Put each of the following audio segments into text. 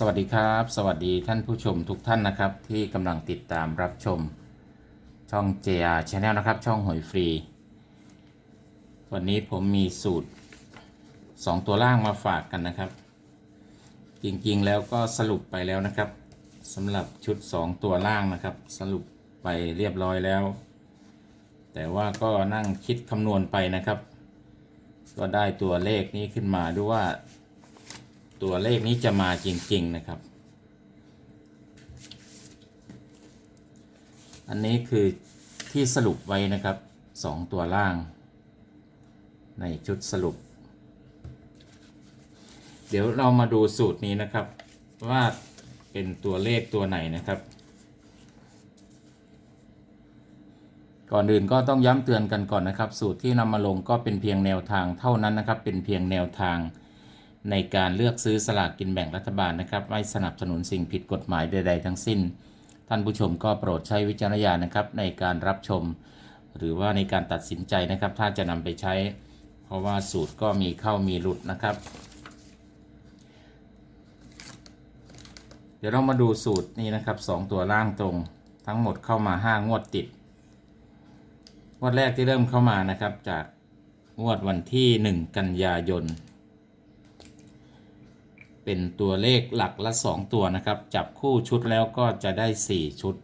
สวัสดีครับ สวัสดีท่านผู้ชมทุกท่านนะครับ ที่กำลังติดตามรับชมช่อง JR Channel นะครับ ช่องหวยฟรี วันนี้ผมมีสูตร 2 ตัวล่างมาฝากกันนะครับ จริงๆแล้วก็สรุปไปแล้วนะครับสำหรับชุด 2 ตัวล่างนะครับ สรุปไปเรียบร้อยแล้ว แต่ว่าก็นั่งคิดคำนวณไปนะครับ ก็ได้ตัวเลขนี้ขึ้นมาด้วยว่า ตัวเลขนี้จะมาจริง ๆ นะครับ อันนี้คือที่สรุปไว้นะครับ 2 ตัวล่าง ในชุดสรุป เดี๋ยวเรามาดูสูตรนี้นะครับ ว่าเป็นตัวเลขตัวไหนนะครับ ก่อนอื่นก็ต้องย้ำเตือนกันก่อนนะครับ สูตรที่นำมาลงก็เป็นเพียงแนวทางเท่านั้นนะครับ เป็นเพียงแนวทาง ในการเลือกซื้อสลากกินแบ่งรัฐบาลนะครับ ไม่สนับสนุนสิ่งผิดกฎหมายใด ๆ ทั้งสิ้น ท่านผู้ชมก็โปรดใช้วิจารณญาณนะครับ ในการรับชม หรือว่าในการตัดสินใจนะครับ ถ้าจะนำไปใช้ เพราะว่าสูตรก็มีเข้ามีหลุดนะครับ เดี๋ยวเรามาดูสูตรนี้นะครับ 2 ตัวล่างตรง ทั้งหมดเข้ามา 5 งวดติดงวดแรกที่เริ่มเข้ามานะครับจากงวดวันที่ 1 กันยายน เป็นตัวเลขหลักละ 2 ตัวนะครับ จับคู่ชุดแล้วก็จะได้ 4 ชุด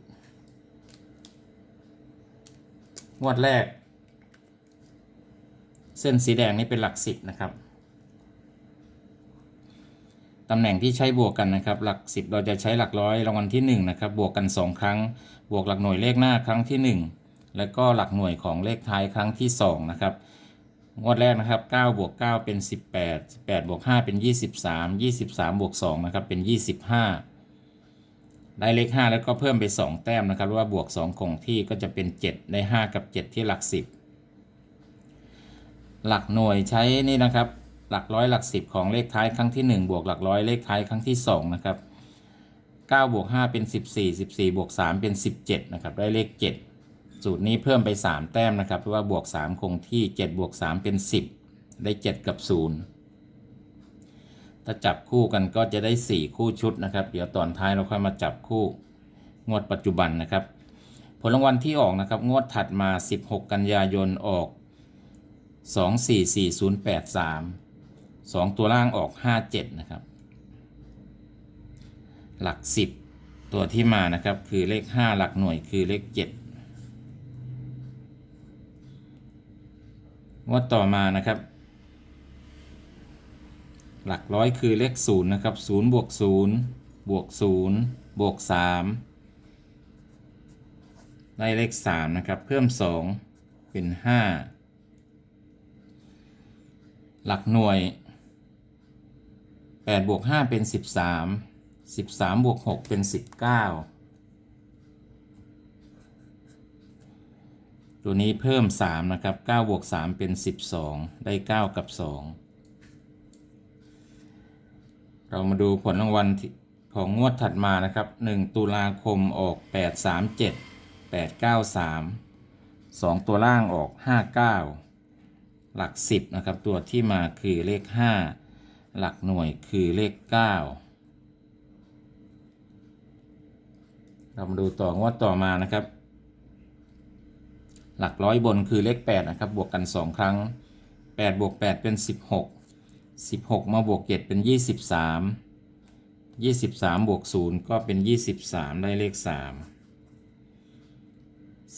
งวดแรก เส้นสีแดงนี่เป็นหลัก 10 นะครับตำแหน่งที่ใช้บวกกันนะครับ หลัก 10 เราจะใช้หลักร้อยรางวัลที่1นะครับ บวกกัน 2 ครั้ง บวกหลักหน่วยเลขหน้าครั้งที่ 1 แล้วก็หลักหน่วยของเลขท้ายครั้งที่ 2 นะครับ งวดแรกนะครับ9บวก9เป็น 18 18บวก5เป็น 23 23บวก2นะครับเป็น 25 ได้เลข 5 แล้วก็เพิ่มไป 2 แต้มนะครับว่าบวก 2 คงที่ก็จะเป็น 7 ได้ 5 กับ 7 ที่หลัก 10 หลักหน่วยใช้นี่นะครับ หลักร้อยหลัก 10 ของเลขท้ายครั้งที่ 1 บวกหลักร้อยเลขท้ายครั้งที่ 2 นะครับ9บวก5เป็น 14 14บวก3เป็น 17 นะครับ ได้เลข 7 สูตรนี้เพิ่มไป 3 แต้มนะครับ เพราะว่าบวก 3 คงที่ 7 บวก 3 เป็น 10 ได้ 7 กับ 0 ถ้าจับคู่กันก็จะได้ 4 คู่ชุดนะครับ เดี๋ยวตอนท้ายเราค่อยมาจับคู่ งวดปัจจุบันนะครับ ผลรางวัลที่ออกนะครับ งวดถัดมา 16 กันยายนออก 244083 2 ตัวล่างออก 57 นะครับ หลัก 10 ตัวที่มานะครับคือเลข 5 หลักหน่วยคือเลข 7 งวดต่อมานะครับ หลักร้อยคือเลข0นะครับ0บวก0บวก0บวก3ได้เลข3นะครับ เพิ่ม 2 เป็น 5 หลักหน่วย 8 บวก 5 เป็น 13 13 บวก 6 เป็น 19 ตัวนี้เพิ่ม 3 นะครับ9บวก3เป็น 12 ได้ 9 กับ 2 เรามาดูผลรางวัลของงวดถัดมานะครับ 1 ตุลาคมออก 8 3 7 8 9 3 2 ตัวล่างออก 5 9 หลัก 10 นะครับ ตัวที่มาคือเลข 5 หลักหน่วยคือเลข 9เรามาดูต่องวดต่อมานะครับ หลักร้อยบนคือเลข8นะครับบวกกัน 2 ครั้ง 8 บวก 8 เป็น 16 16 มาบวก 7 เป็น 23 23 บวก 0 ก็เป็น 23 ได้เลข 3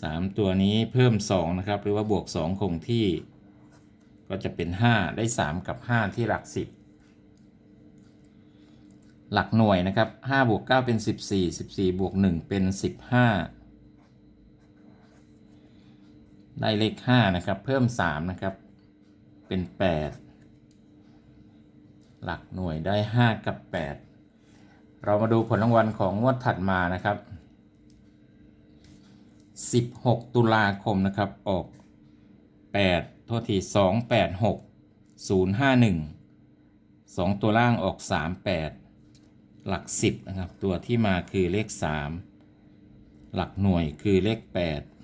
3 ตัวนี้เพิ่ม 2 นะครับ หรือว่าบวก 2 คงที่ ก็จะเป็น 5 ได้ 3 กับ 5 ที่หลัก 10 หลักหน่วยนะครับ5บวก9เป็น 14 14 บวก 1 เป็น 15 ได้เลข5นะครับ เพิ่ม 3 นะครับ เป็น 8 หลักหน่วยได้ 5 กับ 8 เรามาดูผลรางวัลของงวดถัดมานะครับ 16 ตุลาคมนะครับ ออก 8 โทษที2 8 6 0 5 1 2 ตัวล่างออก 3 8 หลัก 10 นะครับ ตัวที่มาคือเลข 3 หลักหน่วยคือเลข 8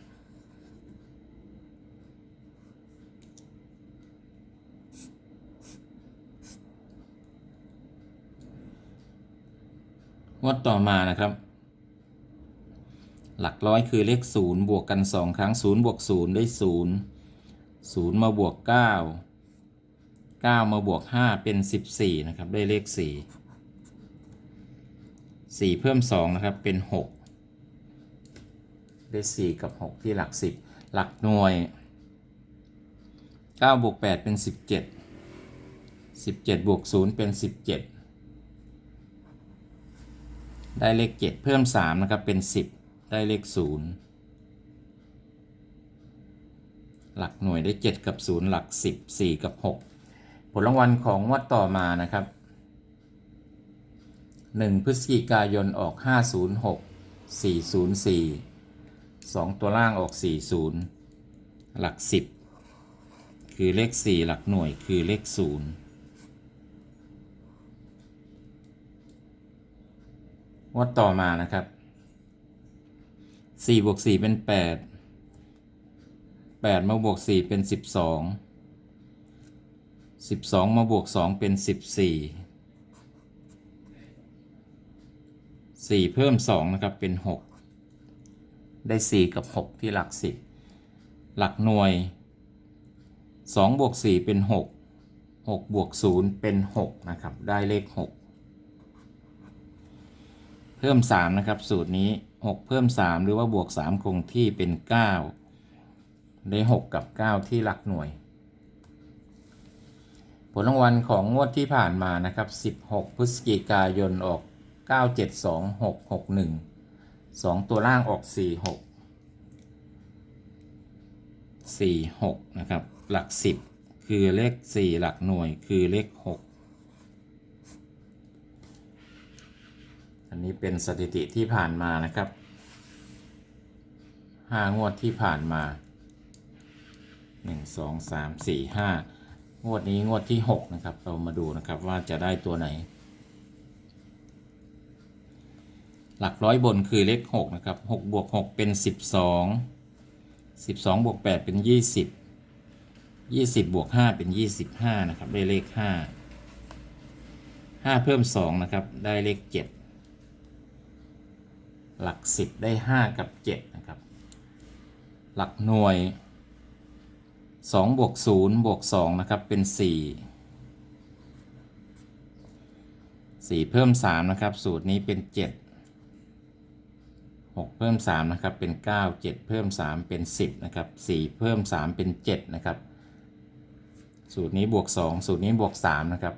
งวดต่อมานะครับ หลักร้อยคือเลขศูนย์บวกกันสองครั้งศูนย์บวกศูนย์ได้ศูนย์ศูนย์มาบวกเก้าเก้ามาบวกห้าเป็นสิบสี่นะครับ ได้เลขสี่สี่เพิ่มสองนะครับ เป็นหกได้สี่กับหกที่หลักสิบหลักหน่วยเก้าบวกแปดเป็นสิบเจ็ดสิบเจ็ดบวกศูนย์เป็นสิบเจ็ด ได้เลขเจ็ดเพิ่มสามนะครับ เป็นสิบได้เลขศูนย์หลักหน่วยได้ 7 กับ 0 หลัก 10 4 กับ 6 ผลรางวัลของงวดต่อมานะครับ 1 พฤศจิกายนออก 506 404 2 ตัวล่างออก 40 หลัก 10 คือเลข 4 หลักหน่วยคือเลข 0 งวดต่อมานะครับ4บวก4เป็น 8 8 มาบวก 4 เป็น 12 12 มาบวก 2 เป็น 14 4 เพิ่ม 2 นะครับ เป็น 6 ได้ 4 กับ 6 ที่หลัก 10 หลักหน่วย 2 บวก 4 เป็น 6 6 บวก 0 เป็น 6 นะครับ ได้เลข 6 พิ่ม 3 นะครับ สูตรนี้ 6 เพิ่ม 3 หรือว่าบวก 3 คงที่เป็น 9 ได้ 6 กับ 9 ที่หลักหน่วย ผลรางวัลของงวดที่ผ่านมานะครับ 16 พฤศจิกายนออก 972661 2 ตัวล่างออก 46 46 นะครับ หลัก 10 คือเลข 4 หลักหน่วยคือเลข 6 นี้เป็นสถิติที่ผ่านมานะครับ5งวดที่ผ่านมา1 2 3 4 5งวดนี้งวดที่6นะครับ เรามาดูนะครับว่าจะได้ตัวไหน หลักร้อยบนคือเลข6นะครับ6บวก6เป็น12 12บวก8เป็น20 20บวก5เป็น25นะครับ ได้เลข5 5เพิ่ม2นะครับ ได้เลข7 หลัก 10 ได้ 5 กับ 7 นะครับ หลักหน่วย2บวก0บวก2นะครับ เป็น 4 4 เพิ่ม 3 นะครับ สูตรนี้เป็น 7 6 เพิ่ม 3 นะครับ เป็น 9 7 เพิ่ม 3 เป็น 10 นะครับ 4 เพิ่ม 3 เป็น 7 นะครับ สูตรนี้บวก 2 สูตรนี้บวก 3 นะครับ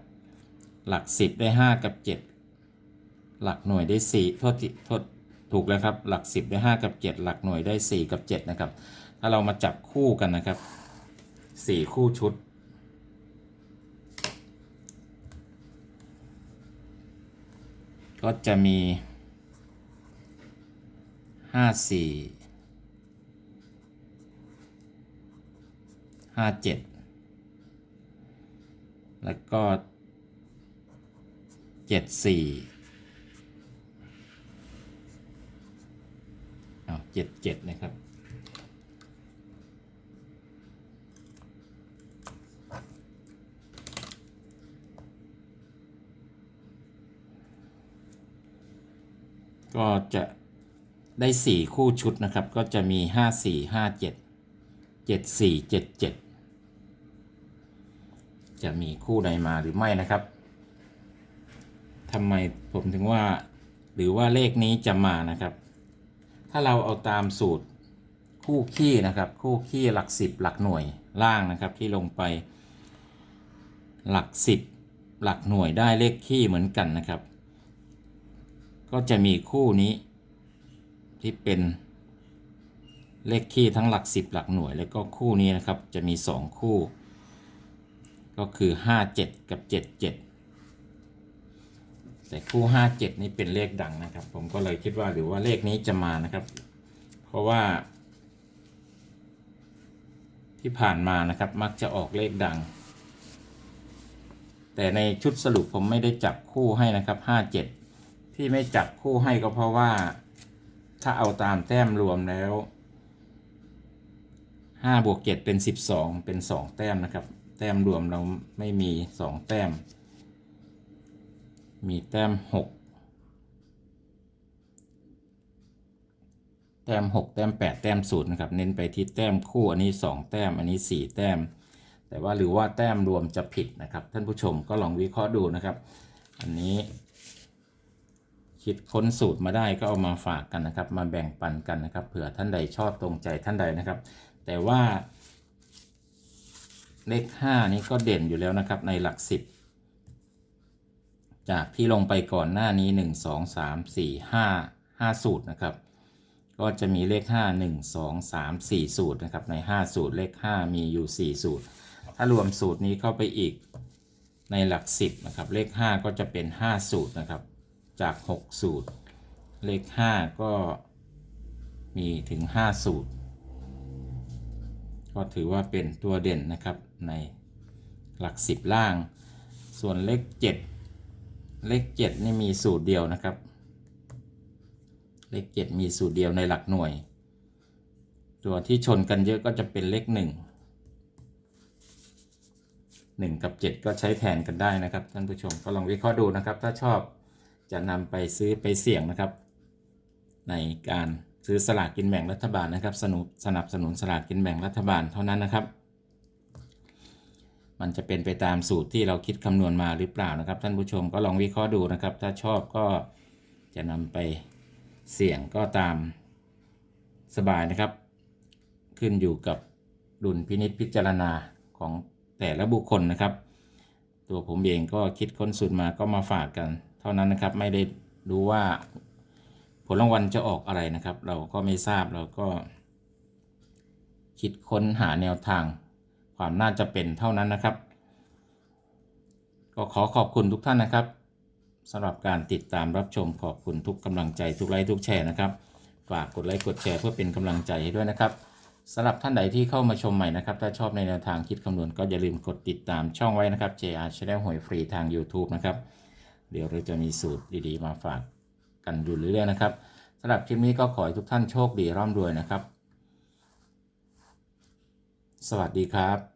หลัก 10 ได้ 5 กับ 7 หลักหน่วยได้ 4 โทษทีโทษ ถูกแล้วครับ หลัก 10 ได้ 5 กับ 7 หลักหน่วยได้ 4 กับ 7 นะครับ ถ้าเรามาจับคู่กันนะครับ 4 คู่ชุด ก็จะมี 5 4 5 7 แล้วก็ 7 4 เจ็ดเจ็ดนะครับ ก็จะได้สี่คู่ชุดนะครับ ก็จะมีห้าสี่ห้าเจ็ดเจ็ดสี่เจ็ดเจ็ดจะมีคู่ใดมาหรือไม่นะครับทำไมผมถึงว่าหรือว่าเลขนี้จะมานะครับ ถ้าเราเอาตามสูตรคู่ขี้นะครับ คู่ขี้หลักสิบหลักหน่วยล่างนะครับที่ลงไป หลักสิบหลักหน่วยได้เลขขี้เหมือนกันนะครับ ก็จะมีคู่นี้ที่เป็นเลขคี่ทั้งหลักสิบหลักหน่วย แล้วก็คู่นี้นะครับจะมีสองคู่ ก็คือห้าเจ็ดกับเจ็ดเจ็ด แต่คู่ห้าเจ็ดนี่เป็นเลขดังนะครับ ผมก็เลยคิดว่าหรือว่าเลขนี้จะมานะครับ เพราะว่า ที่ผ่านมานะครับมักจะออกเลขดัง แต่ในชุดสรุปผมไม่ได้จับคู่ให้นะครับห้าเจ็ดที่ไม่จับคู่ให้ก็เพราะว่าถ้าเอาตามแต้มรวมแล้วห้าบวกเจ็ดเป็นสิบสองเป็นสองแต้มนะครับ แต้มรวมเราไม่มีสองแต้ม มีแต้มหกแต้มหกแต้มแปดแต้มศูนย์นะครับ เน้นไปที่แต้มคู่อันนี้สองแต้มอันนี้สี่แต้ม แต่ว่าหรือว่าแต้มรวมจะผิดนะครับ ท่านผู้ชมก็ลองวิเคราะห์ดูนะครับ อันนี้คิดค้นสูตรมาได้ก็เอามาฝากกันนะครับ มาแบ่งปันกันนะครับ เผื่อท่านใดชอบตรงใจท่านใดนะครับ แต่ว่าเลข5นี้ก็เด่นอยู่แล้วนะครับในหลัก 10 จากที่ลงไปก่อนหน้านี้ 1 2 3 4 5 5 สูตรนะครับ ก็จะมีเลข 5 1 2 3 4 สูตรนะครับ ใน 5 สูตรเลข 5 มีอยู่ 4 สูตร ถ้ารวมสูตรนี้เข้าไปอีกในหลัก 10นะครับ เลข 5 ก็จะเป็น 5 สูตรนะครับ จาก 6 สูตร เลข 5 ก็มีถึง 5 สูตร ก็ถือว่าเป็นตัวเด่นนะครับในหลัก 10 ล่าง ส่วนเลข 7 เลข7นี่มีสูตรเดียวนะครับ เลข7มีสูตรเดียวในหลักหน่วย ตัวที่ชนกันเยอะก็จะเป็นเลข1 1กับ7ก็ใช้แทนกันได้นะครับท่านผู้ชมก็ลองวิเคราะห์ดูนะครับ ถ้าชอบจะนำไปซื้อไปเสี่ยงนะครับ ในการซื้อสลากกินแบ่งรัฐบาลนะครับสนุบสนับสนุนสลากกินแบ่งรัฐบาลเท่านั้นนะครับ มันจะเป็นไปตามสูตรที่เราคิดคำนวณมาหรือเปล่านะครับ ท่านผู้ชมก็ลองวิเคราะห์ดูนะครับ ถ้าชอบก็จะนำไปเสี่ยงก็ตามสบายนะครับ ขึ้นอยู่กับดุลพินิษพิจารณาของแต่ละบุคคลนะครับ ตัวผมเองก็คิดค้นสูตรมาก็มาฝากกัน เท่านั้นนะครับไม่ได้รู้ว่าผลรางวัลจะออกอะไรนะครับ เราก็ไม่ทราบเราก็คิดค้นหาแนวทาง ความน่าจะเป็นเท่านั้นนะครับ ก็ขอขอบคุณทุกท่านนะครับสำหรับการติดตามรับชมขอบคุณทุกกำลังใจทุกไลค์ทุกแชร์นะครับ ฝากกดไลค์กดแชร์เพื่อเป็นกำลังใจให้ด้วยนะครับสำหรับท่านใดที่เข้ามาชมใหม่นะครับ ถ้าชอบในแนวทางคิดคำนวณก็อย่าลืมกดติดตามช่องไว้นะครับ JR Channel หวยฟรีทาง YouTube นะครับ เดี๋ยวเราจะมีสูตรดีๆ มาฝากกันอยู่เรื่อยๆนะครับสำหรับคลิปนี้ก็ขอให้ทุกท่านโชคดีร่ำรวยนะครับ สวัสดีครับ